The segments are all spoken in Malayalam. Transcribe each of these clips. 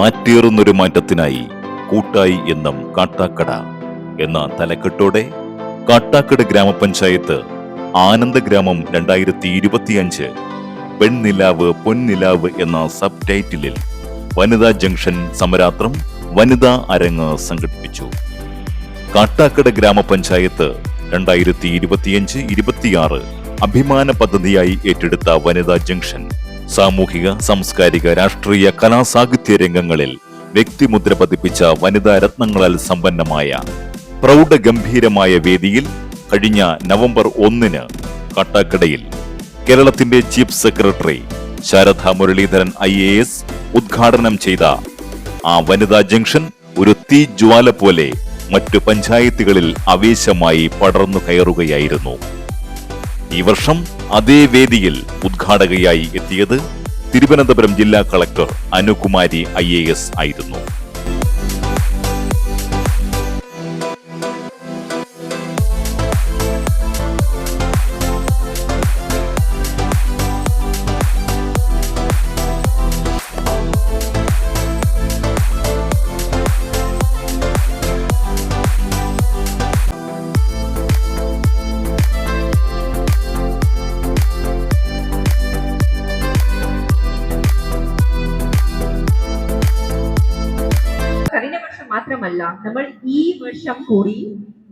മാറ്റേറുന്നൊരു മാറ്റത്തിനായി കൂട്ടായി എന്നും കാട്ടാക്കട എന്ന തലക്കെട്ടോടെ കാട്ടാക്കട ഗ്രാമപഞ്ചായത്ത് ആനന്ദഗ്രാമം രണ്ടായിരത്തി ഇരുപത്തിയഞ്ച് പെൺനിലാവ് പൊൻനിലാവ് എന്ന സബ് ടൈറ്റിലിൽ വനിതാ ജംഗ്ഷൻ സമരാത്രം വനിതാ അരങ്ങ് സംഘടിപ്പിച്ചു. കാട്ടാക്കട ഗ്രാമപഞ്ചായത്ത് രണ്ടായിരത്തി ഇരുപത്തിയഞ്ച് ഇരുപത്തിയാറ് അഭിമാന പദ്ധതിയായി ഏറ്റെടുത്ത വനിതാ ജംഗ്ഷൻ സാമൂഹിക സാംസ്കാരിക രാഷ്ട്രീയ കലാസാഹിത്യ രംഗങ്ങളിൽ വ്യക്തിമുദ്ര പതിപ്പിച്ച വനിതാ രത്നങ്ങളാൽ സമ്പന്നമായ പ്രൗഢഗംഭീരമായ വേദിയിൽ കഴിഞ്ഞ നവംബർ ഒന്നിന് കട്ടാക്കടയിൽ കേരളത്തിന്റെ chief secretary Sarada Muraleedharan I A S ഉദ്ഘാടനം ചെയ്ത ആ വനിതാ ജംഗ്ഷൻ ഒരു തീജ്വാല പോലെ മറ്റു പഞ്ചായത്തുകളിൽ ആവേശമായി പടർന്നു കയറുകയായിരുന്നു. ഈ വർഷം അതേ വേദിയിൽ ഉദ്ഘാടകയായി എത്തിയത് തിരുവനന്തപുരം ജില്ലാ കളക്ടർ അനുകുമാരി ഐ ആയിരുന്നു. മാത്രമല്ല നമ്മൾ ഈ വർഷം കൂടി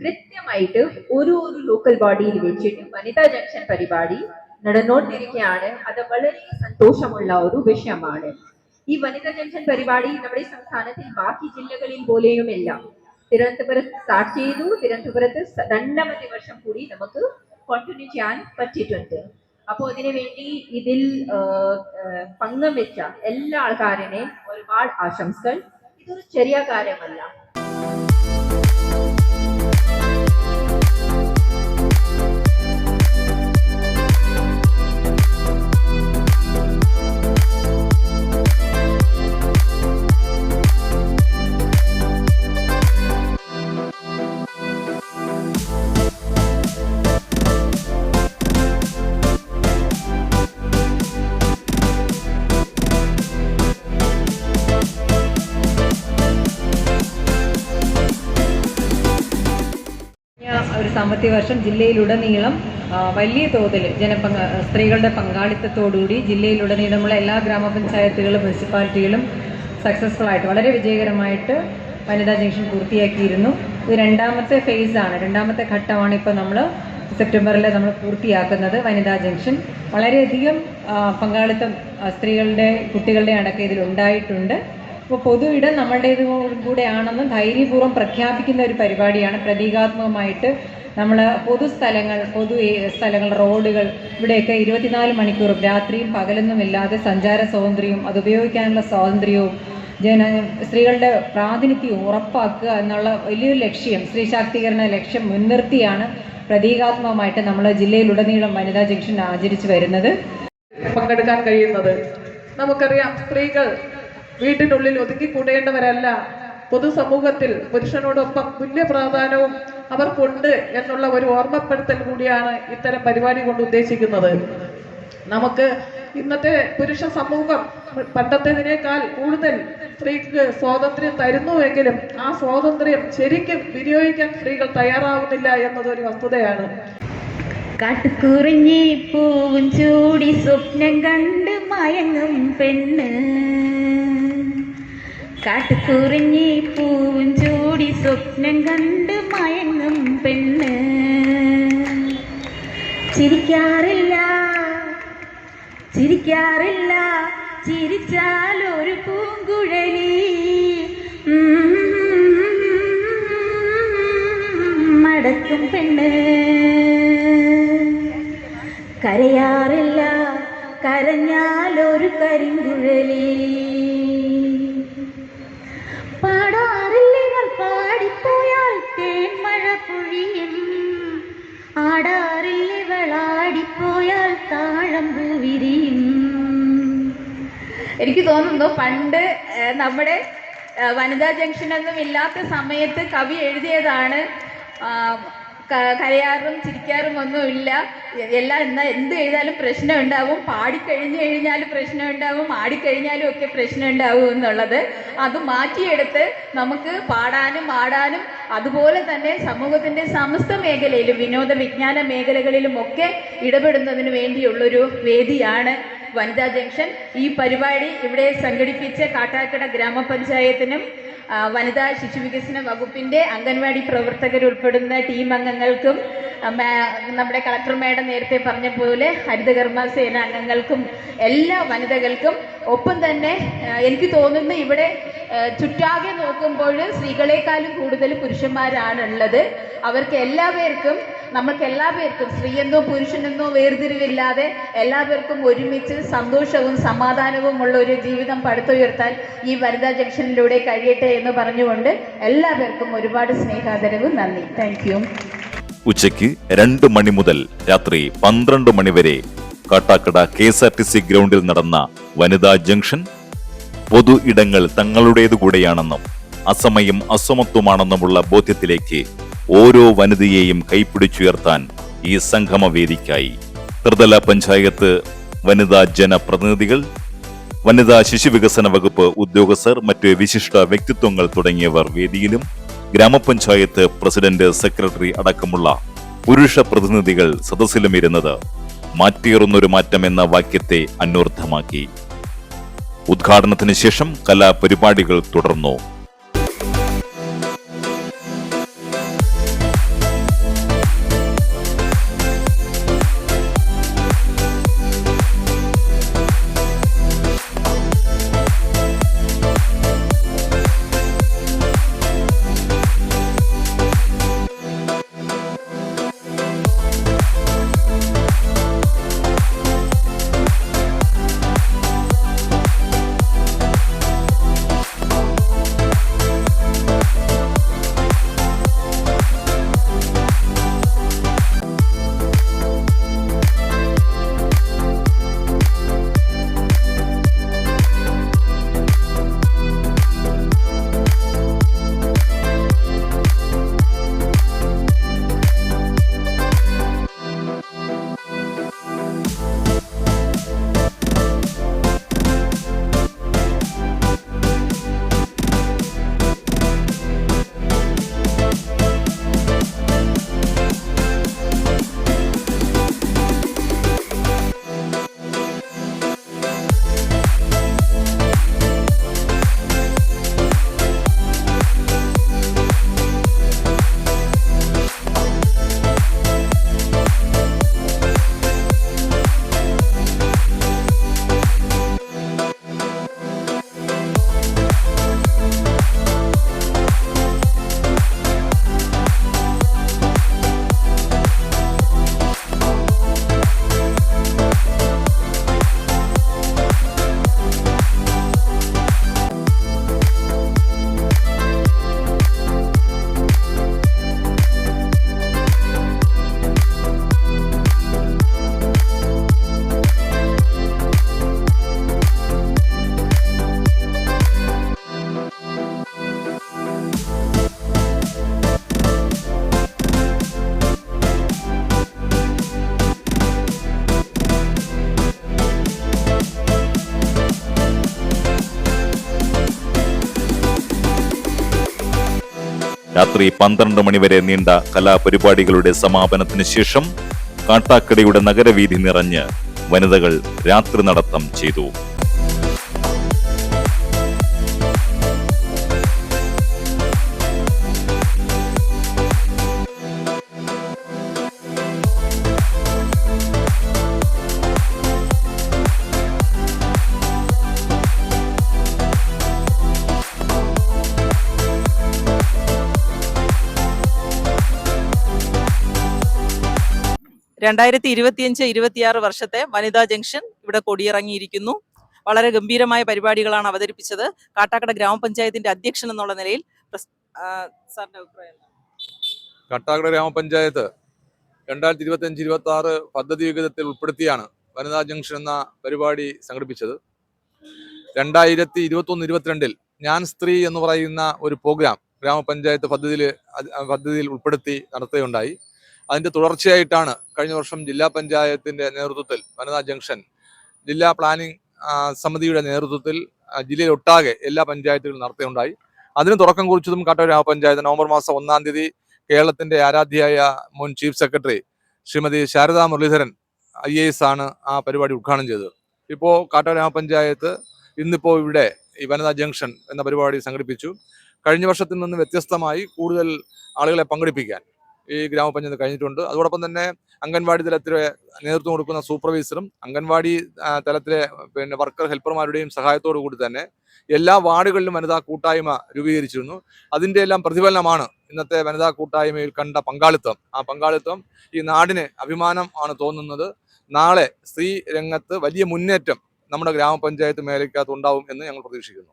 കൃത്യമായിട്ട് ഒരു ഒരു ലോക്കൽ ബോഡിയിൽ വെച്ചിട്ട് വനിതാ ജംഗ്ഷൻ പരിപാടി നടന്നുകൊണ്ടിരിക്കുകയാണ്. അത് വളരെ സന്തോഷമുള്ള ഒരു വിഷയമാണ്. ഈ വനിതാ ജംഗ്ഷൻ പരിപാടി നമ്മുടെ സംസ്ഥാനത്തിൽ ബാക്കി ജില്ലകളിൽ പോലെയുമില്ല. തിരുവനന്തപുരത്ത് സ്റ്റാർട്ട് ചെയ്തു. തിരുവനന്തപുരത്ത് രണ്ടാമത്തെ വർഷം കൂടി നമുക്ക് കണ്ടിന്യൂ ചെയ്യാൻ പറ്റിയിട്ടുണ്ട്. അപ്പോൾ അതിനു വേണ്ടി ഇതിൽ പങ്കുവെച്ച എല്ലാ ആൾക്കാരെയും ഒരുപാട് ആശംസകൾ. ഇതൊരു ചെറിയ കാര്യമല്ല സാമ്പത്തിക വർഷം ജില്ലയിലുടനീളം വലിയ തോതിൽ ജനപങ്ക സ്ത്രീകളുടെ പങ്കാളിത്തത്തോടുകൂടി ജില്ലയിലുടനീളമുള്ള എല്ലാ ഗ്രാമപഞ്ചായത്തുകളും മുനിസിപ്പാലിറ്റികളും സക്സസ്ഫുൾ ആയിട്ട് വളരെ വിജയകരമായിട്ട് വനിതാ ജംഗ്ഷൻ പൂർത്തിയാക്കിയിരുന്നു. ഇത് രണ്ടാമത്തെ ഫേസ് ആണ് രണ്ടാമത്തെ ഘട്ടമാണ് ഇപ്പോൾ നമ്മൾ സെപ്റ്റംബറിൽ നമ്മൾ പൂർത്തിയാക്കുന്നത് വനിതാ ജംഗ്ഷൻ. വളരെയധികം പങ്കാളിത്തം സ്ത്രീകളുടെ കുട്ടികളുടെ അടക്കം ഇതിൽ ഉണ്ടായിട്ടുണ്ട്. അപ്പോൾ പൊതു ഇടം നമ്മളുടേത് കൂടെയാണെന്ന് ധൈര്യപൂർവം പ്രഖ്യാപിക്കുന്ന ഒരു പരിപാടിയാണ്. പ്രതീകാത്മകമായിട്ട് നമ്മൾ പൊതുസ്ഥലങ്ങൾ പൊതു സ്ഥലങ്ങൾ റോഡുകൾ ഇവിടെയൊക്കെ ഇരുപത്തിനാല് മണിക്കൂറും രാത്രിയും പകലൊന്നും ഇല്ലാതെ സഞ്ചാര സ്വാതന്ത്ര്യവും അത് ഉപയോഗിക്കാനുള്ള സ്വാതന്ത്ര്യവും ജന സ്ത്രീകളുടെ പ്രാതിനിധ്യം ഉറപ്പാക്കുക എന്നുള്ള വലിയൊരു ലക്ഷ്യം സ്ത്രീ ശാക്തീകരണ ലക്ഷ്യം മുൻനിർത്തിയാണ് പ്രതീകാത്മകമായിട്ട് നമ്മൾ ജില്ലയിലുടനീളം വനിതാ ജംഗ്ഷൻ ആചരിച്ചു വരുന്നത്. പങ്കെടുക്കാൻ കഴിയുന്നത്. നമുക്കറിയാം സ്ത്രീകൾ വീട്ടിനുള്ളിൽ ഒതുങ്ങിക്കൂടേണ്ടവരല്ല പൊതുസമൂഹത്തിൽ പുരുഷനോടൊപ്പം തുല്യ പ്രാധാന്യവും അവർക്കുണ്ട് എന്നുള്ള ഒരു ഓർമ്മപ്പെടുത്തൽ കൂടിയാണ് ഇത്തരം പരിപാടി കൊണ്ട് ഉദ്ദേശിക്കുന്നത്. നമുക്ക് ഇന്നത്തെ പുരുഷ സമൂഹം പണ്ടത്തേതിനേക്കാൾ കൂടുതൽ സ്ത്രീക്ക് സ്വാതന്ത്ര്യം തരുന്നുവെങ്കിലും ആ സ്വാതന്ത്ര്യം ശരിക്കും വിനിയോഗിക്കാൻ സ്ത്രീകൾ തയ്യാറാവുന്നില്ല എന്നതൊരു വസ്തുതയാണ്. കാട്ടുകുറിഞ്ഞി പൂവും ചൂടി സ്വപ്നം കണ്ട് മയങ്ങും പെണ്ണ്. കാട്ടുകുറിഞ്ഞി പൂവും ചൂടി സ്വപ്നം കണ്ട് മയങ്ങും പെണ്ണ്. ചിരിക്കാറില്ല ചിരിക്കാറില്ല ചിരിച്ചാൽ ഒരു പൂങ്കുഴലി. മടക്കും പെണ്ണ്. കരയാറില്ല കരഞ്ഞാൽ ഒരു കരിങ്കുഴലി. ആടാറില്ലിവൾ ആടിപ്പോയാൽ താഴമ്പൂ വിരിയും. എനിക്ക് തോന്നുന്നു പണ്ട് നമ്മുടെ വനിതാ ജംഗ്ഷൻ ഒന്നും ഇല്ലാത്ത സമയത്ത് കവി എഴുതിയതാണ് കരയാറും ചിരിക്കാറും ഒന്നുമില്ല. എല്ലാം എന്താ എന്ത് എഴുതാലും പ്രശ്നം ഉണ്ടാവും പാടിക്കഴിഞ്ഞു കഴിഞ്ഞാൽ പ്രശ്നം ഉണ്ടാവും ആടിക്കഴിഞ്ഞാലും ഒക്കെ പ്രശ്നം ഉണ്ടാവും എന്നുള്ളത് അത് മാറ്റിയെടുത്ത് നമുക്ക് പാടാനും ആടാനും അതുപോലെ തന്നെ സമൂഹത്തിന്റെ സമസ്ത മേഖലയിലും വിനോദ വിജ്ഞാന മേഖലകളിലും ഒക്കെ ഇടപെടുന്നതിന് വേണ്ടിയുള്ളൊരു വേദിയാണ് വനിതാ ജംഗ്ഷൻ. ഈ പരിപാടി ഇവിടെ സംഘടിപ്പിച്ച കാട്ടാക്കട ഗ്രാമപഞ്ചായത്തിനും വനിതാ ശിശു വികസന വകുപ്പിന്റെ അംഗൻവാടി പ്രവർത്തകരുൾപ്പെടുന്ന ടീം അംഗങ്ങൾക്കും നമ്മുടെ കളക്ടർ മേഡം നേരത്തെ പറഞ്ഞ പോലെ ഹരിതകർമ്മ സേന അംഗങ്ങൾക്കും എല്ലാ വനിതകൾക്കും ഒപ്പം തന്നെ എനിക്ക് തോന്നുന്നു ഇവിടെ ചുറ്റാകെ നോക്കുമ്പോൾ സ്ത്രീകളെക്കാളും കൂടുതൽ പുരുഷന്മാരാണ് ഉള്ളത് അവർക്ക് എല്ലാവർക്കും നമ്മൾക്ക് എന്നോ സ്ത്രീയെന്നോ പുരുഷനെന്നോ വേർതിരിവില്ലാതെ എല്ലാവർക്കും ഒരുമിച്ച് സന്തോഷവും സമാധാനവും ഉള്ള ഒരു ജീവിതം പടുത്തുയർത്താൻ ഈ വനിതാ ജംഗ്ഷനിലൂടെ കഴിയട്ടെ എന്ന് പറഞ്ഞുകൊണ്ട് എല്ലാവർക്കും ഒരുപാട് സ്നേഹാദരവും നന്ദി. താങ്ക് ഉച്ചയ്ക്ക് രണ്ട് മണി മുതൽ രാത്രി പന്ത്രണ്ട് മണിവരെ Kattakada K S R T C ഗ്രൗണ്ടിൽ നടന്ന വനിതാ ജംഗ്ഷൻ പൊതു ഇടങ്ങൾ തങ്ങളുടേതു കൂടെയാണെന്നും അസമയം അസമത്വമാണെന്നുമുള്ള ബോധ്യത്തിലേക്ക് ഓരോ വനിതയെയും കൈപ്പിടിച്ചുയർത്താൻ ഈ സംഗമവേദിക്കായി. ത്രിതല പഞ്ചായത്ത് വനിതാ ജനപ്രതിനിധികൾ വനിതാ ശിശുവികസന വകുപ്പ് ഉദ്യോഗസ്ഥർ മറ്റ് വിശിഷ്ട വ്യക്തിത്വങ്ങൾ തുടങ്ങിയവർ വേദിയിലും ഗ്രാമപഞ്ചായത്ത് പ്രസിഡന്റ് സെക്രട്ടറി അടക്കമുള്ള പുരുഷ പ്രതിനിധികൾ സദസ്സിലും ഇരുന്നത് മാറ്റിയേറുന്നൊരു മാറ്റം എന്ന വാക്യത്തെ അന്വർത്ഥമാക്കി. ഉദ്ഘാടനത്തിന് ശേഷം കലാപരിപാടികൾ തുടർന്നു. രാത്രി പന്ത്രണ്ട് മണിവരെ നീണ്ട കലാപരിപാടികളുടെ സമാപനത്തിന് ശേഷം കാട്ടാക്കടയുടെ നഗരവീഥി നിറഞ്ഞ് വനിതകൾ രാത്രി നടത്തം ചെയ്തു. രണ്ടായിരത്തി ഇരുപത്തിയഞ്ച് ഇരുപത്തിയാറ് വർഷത്തെ വനിതാ ജംഗ്ഷൻ ഇവിടെ കൊടിയിറങ്ങിയിരിക്കുന്നു. വളരെ ഗംഭീരമായ പരിപാടികളാണ് അവതരിപ്പിച്ചത്. കാട്ടാക്കട ഗ്രാമപഞ്ചായത്തിന്റെ അധ്യക്ഷൻ എന്നുള്ള നിലയിൽ സാറിന്റെ അഭിപ്രായം കാട്ടാക്കട ഗ്രാമപഞ്ചായത്ത് രണ്ടായിരത്തി ഇരുപത്തി അഞ്ച് ഇരുപത്തി ആറ് പദ്ധതി വിഹിതത്തിൽ ഉൾപ്പെടുത്തിയാണ് വനിതാ ജംഗ്ഷൻ എന്ന പരിപാടി സംഘടിപ്പിച്ചത്. രണ്ടായിരത്തി ഇരുപത്തി ഒന്ന് ഇരുപത്തിരണ്ടിൽ ഞാൻ സ്ത്രീ എന്ന് പറയുന്ന ഒരു പ്രോഗ്രാം ഗ്രാമപഞ്ചായത്ത് പദ്ധതിയിൽ പദ്ധതിയിൽ ഉൾപ്പെടുത്തി നടത്തുകയുണ്ടായി. അതിന്റെ തുടർച്ചയായിട്ടാണ് കഴിഞ്ഞ വർഷം ജില്ലാ പഞ്ചായത്തിന്റെ നേതൃത്വത്തിൽ വനിതാ ജംഗ്ഷൻ ജില്ലാ പ്ലാനിംഗ് സമിതിയുടെ നേതൃത്വത്തിൽ ജില്ലയിലൊട്ടാകെ എല്ലാ പഞ്ചായത്തുകളും നടത്തുകയുണ്ടായി അതിന് തുടക്കം കുറിച്ചതും കാട്ടൂർ പഞ്ചായത്ത് നവംബർ മാസം ഒന്നാം തീയതി കേരളത്തിന്റെ ആരാധ്യയായ മുൻ chief secretary Shrimati Sarada Muraleedharan I A S ആണ് ആ പരിപാടി ഉദ്ഘാടനം ചെയ്തത്. ഇപ്പോൾ കാട്ടൂർ പഞ്ചായത്ത് ഇന്നിപ്പോൾ ഇവിടെ ഈ വനിതാ ജംഗ്ഷൻ എന്ന പരിപാടി സംഘടിപ്പിച്ചു. കഴിഞ്ഞ വർഷത്തിൽ നിന്ന് വ്യത്യസ്തമായി കൂടുതൽ ആളുകളെ പങ്കെടുപ്പിക്കാൻ ഈ ഗ്രാമപഞ്ചായത്ത് കഴിഞ്ഞിട്ടുണ്ട്. അതോടൊപ്പം തന്നെ അംഗൻവാടി തലത്തിലെ നേതൃത്വം കൊടുക്കുന്ന സൂപ്പർവൈസറും അംഗൻവാടി തലത്തിലെ പിന്നെ വർക്കർ ഹെൽപ്പർമാരുടെയും സഹായത്തോടു കൂടി തന്നെ എല്ലാ വാർഡുകളിലും വനിതാ കൂട്ടായ്മ രൂപീകരിച്ചിരുന്നു. അതിന്റെ എല്ലാം പ്രതിഫലനമാണ് ഇന്നത്തെ വനിതാ കൂട്ടായ്മയിൽ കണ്ട പങ്കാളിത്തം. ആ പങ്കാളിത്തം ഈ നാടിന് അഭിമാനം ആണ് തോന്നുന്നത്. നാളെ സ്ത്രീ രംഗത്ത് വലിയ മുന്നേറ്റം നമ്മുടെ ഗ്രാമപഞ്ചായത്ത് മേഖലയ്ക്കകത്ത് ഉണ്ടാവും എന്ന് ഞങ്ങൾ പ്രതീക്ഷിക്കുന്നു.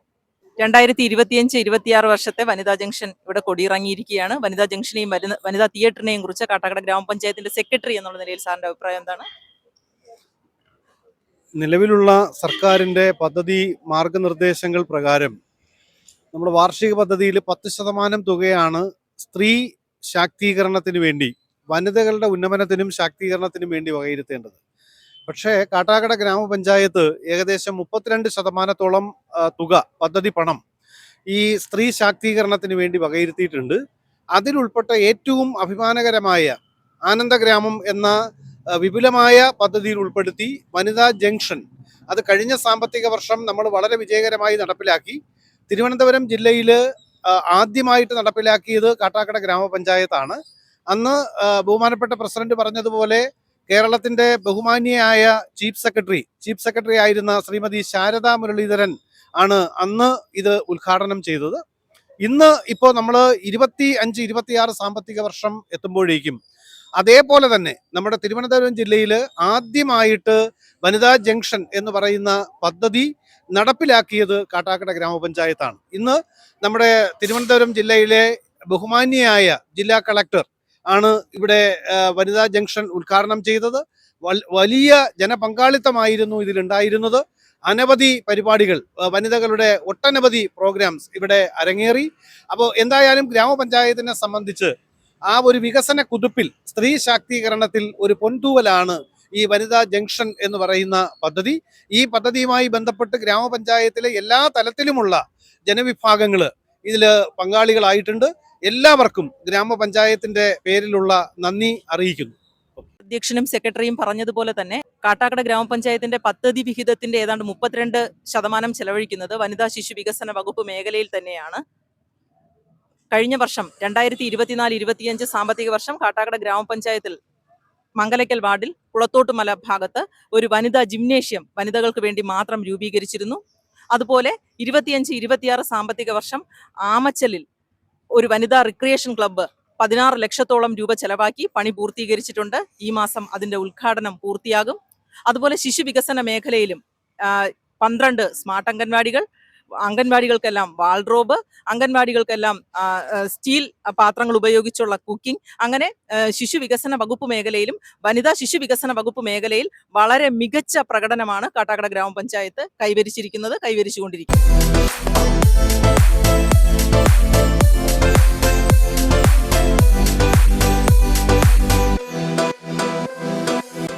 രണ്ടായിരത്തി ഇരുപത്തിയഞ്ച് ഇരുപത്തിയാറ് വർഷത്തെ വനിതാ ജംഗ്ഷൻ ഇവിടെ കൊടിയിറങ്ങിയിരിക്കുകയാണ്. വനിതാ ജംഗ്ഷനെയും വനിതാ തിയേറ്ററിനെയും കുറിച്ച് കാട്ടാക്കട ഗ്രാമപഞ്ചായത്തിന്റെ സെക്രട്ടറി എന്നുള്ള നിലയിൽ സാറിന്റെ അഭിപ്രായം എന്താണ്? നിലവിലുള്ള സർക്കാരിന്റെ പദ്ധതി മാർഗനിർദ്ദേശങ്ങൾ പ്രകാരം നമ്മുടെ വാർഷിക പദ്ധതിയിൽ പത്ത് ശതമാനം തുകയാണ് സ്ത്രീ ശാക്തീകരണത്തിന് വേണ്ടി വനിതകളുടെ ഉന്നമനത്തിനും ശാക്തീകരണത്തിനും വേണ്ടി വകയിരുത്തേണ്ടത്. പക്ഷേ കാട്ടാക്കട ഗ്രാമപഞ്ചായത്ത് ഏകദേശം മുപ്പത്തിരണ്ട് ശതമാനത്തോളം തുക പദ്ധതി പണം ഈ സ്ത്രീ ശാക്തീകരണത്തിന് വേണ്ടി വകയിരുത്തിയിട്ടുണ്ട്. അതിലുൾപ്പെട്ട ഏറ്റവും അഭിമാനകരമായ ആനന്ദഗ്രാമം എന്ന വിപുലമായ പദ്ധതിയിൽ ഉൾപ്പെടുത്തി വനിതാ ജംഗ്ഷൻ അത് കഴിഞ്ഞ സാമ്പത്തിക വർഷം നമ്മൾ വളരെ വിജയകരമായി നടപ്പിലാക്കി. തിരുവനന്തപുരം ജില്ലയിൽ ആദ്യമായിട്ട് നടപ്പിലാക്കിയത് കാട്ടാക്കട ഗ്രാമപഞ്ചായത്താണ്. അന്ന് ബഹുമാനപ്പെട്ട പ്രസിഡന്റ് പറഞ്ഞതുപോലെ കേരളത്തിന്റെ ബഹുമാന്യയായ ചീഫ് സെക്രട്ടറി ചീഫ് സെക്രട്ടറി ആയിരുന്ന ശ്രീമതി ശാരദാ മുരളീധരൻ ആണ് അന്ന് ഇത് ഉദ്ഘാടനം ചെയ്തത്. ഇന്ന് ഇപ്പോൾ നമ്മൾ ഇരുപത്തി അഞ്ച് ഇരുപത്തിയാറ് സാമ്പത്തിക വർഷം എത്തുമ്പോഴേക്കും അതേപോലെ തന്നെ നമ്മുടെ തിരുവനന്തപുരം ജില്ലയിൽ ആദ്യമായിട്ട് വനിതാ ജംഗ്ഷൻ എന്ന് പറയുന്ന പദ്ധതി നടപ്പിലാക്കിയത് കാട്ടാക്കട ഗ്രാമപഞ്ചായത്താണ്. ഇന്ന് നമ്മുടെ തിരുവനന്തപുരം ജില്ലയിലെ ബഹുമാന്യയായ ജില്ലാ കളക്ടർ ആണ് ഇവിടെ വനിതാ ജംഗ്ഷൻ ഉദ്ഘാടനം ചെയ്തത്. വലിയ ജനപങ്കാളിത്തമായിരുന്നു ഇതിലുണ്ടായിരുന്നത്. അനവധി പരിപാടികൾ വനിതകളുടെ ഒട്ടനവധി പ്രോഗ്രാംസ് ഇവിടെ അരങ്ങേറി. അപ്പോൾ എന്തായാലും ഗ്രാമപഞ്ചായത്തിനെ സംബന്ധിച്ച് ആ ഒരു വികസന കുതിപ്പിൽ സ്ത്രീ ശാക്തീകരണത്തിൽ ഒരു പൊൻതൂവലാണ് ഈ വനിതാ ജംഗ്ഷൻ എന്ന് പറയുന്ന പദ്ധതി. ഈ പദ്ധതിയുമായി ബന്ധപ്പെട്ട് ഗ്രാമപഞ്ചായത്തിലെ എല്ലാ തലത്തിലുമുള്ള ജനവിഭാഗങ്ങൾ ഇതിൽ പങ്കാളികളായിട്ടുണ്ട്. എല്ലാവർക്കും ഗ്രാമപഞ്ചായത്തിന്റെ പേരിലുള്ള നന്ദി അറിയിക്കുന്നു. അധ്യക്ഷനും സെക്രട്ടറിയും പറഞ്ഞതുപോലെ തന്നെ കാട്ടാക്കട ഗ്രാമപഞ്ചായത്തിന്റെ പദ്ധതി വിഹിതത്തിന്റെ ഏതാണ്ട് മുപ്പത്തിരണ്ട് ശതമാനം ചെലവഴിക്കുന്നത് വനിതാ ശിശു വികസന വകുപ്പ് മേഖലയിൽ തന്നെയാണ്. കഴിഞ്ഞ വർഷം രണ്ടായിരത്തി ഇരുപത്തിനാല് ഇരുപത്തിയഞ്ച് സാമ്പത്തിക വർഷം കാട്ടാക്കട ഗ്രാമപഞ്ചായത്തിൽ മംഗലയ്ക്കൽ വാർഡിൽ കുളത്തോട്ടുമല ഭാഗത്ത് ഒരു വനിതാ ജിംനേഷ്യം വനിതകൾക്ക് വേണ്ടി മാത്രം രൂപീകരിച്ചിരുന്നു. അതുപോലെ ഇരുപത്തിയഞ്ച് ഇരുപത്തിയാറ് സാമ്പത്തിക വർഷം ആമച്ചലിൽ ഒരു വനിതാ റിക്രിയേഷൻ ക്ലബ്ബ് പതിനാറ് ലക്ഷത്തോളം രൂപ ചെലവാക്കി പണി പൂർത്തീകരിച്ചിട്ടുണ്ട്. ഈ മാസം അതിന്റെ ഉദ്ഘാടനം പൂർത്തിയാകും. അതുപോലെ ശിശു വികസന മേഖലയിലും പന്ത്രണ്ട് സ്മാർട്ട് അംഗൻവാടികൾ അംഗൻവാടികൾക്കെല്ലാം വാൾഡ്രോബ് അംഗൻവാടികൾക്കെല്ലാം സ്റ്റീൽ പാത്രങ്ങൾ ഉപയോഗിച്ചുള്ള കുക്കിംഗ് അങ്ങനെ ശിശു വികസന വകുപ്പ് മേഖലയിലും വനിതാ ശിശു വികസന വകുപ്പ് മേഖലയിൽ വളരെ മികച്ച പ്രകടനമാണ് കാട്ടാക്കട ഗ്രാമപഞ്ചായത്ത് കൈവരിച്ചിരിക്കുന്നത് കൈവരിച്ചുകൊണ്ടിരിക്കുന്നത്.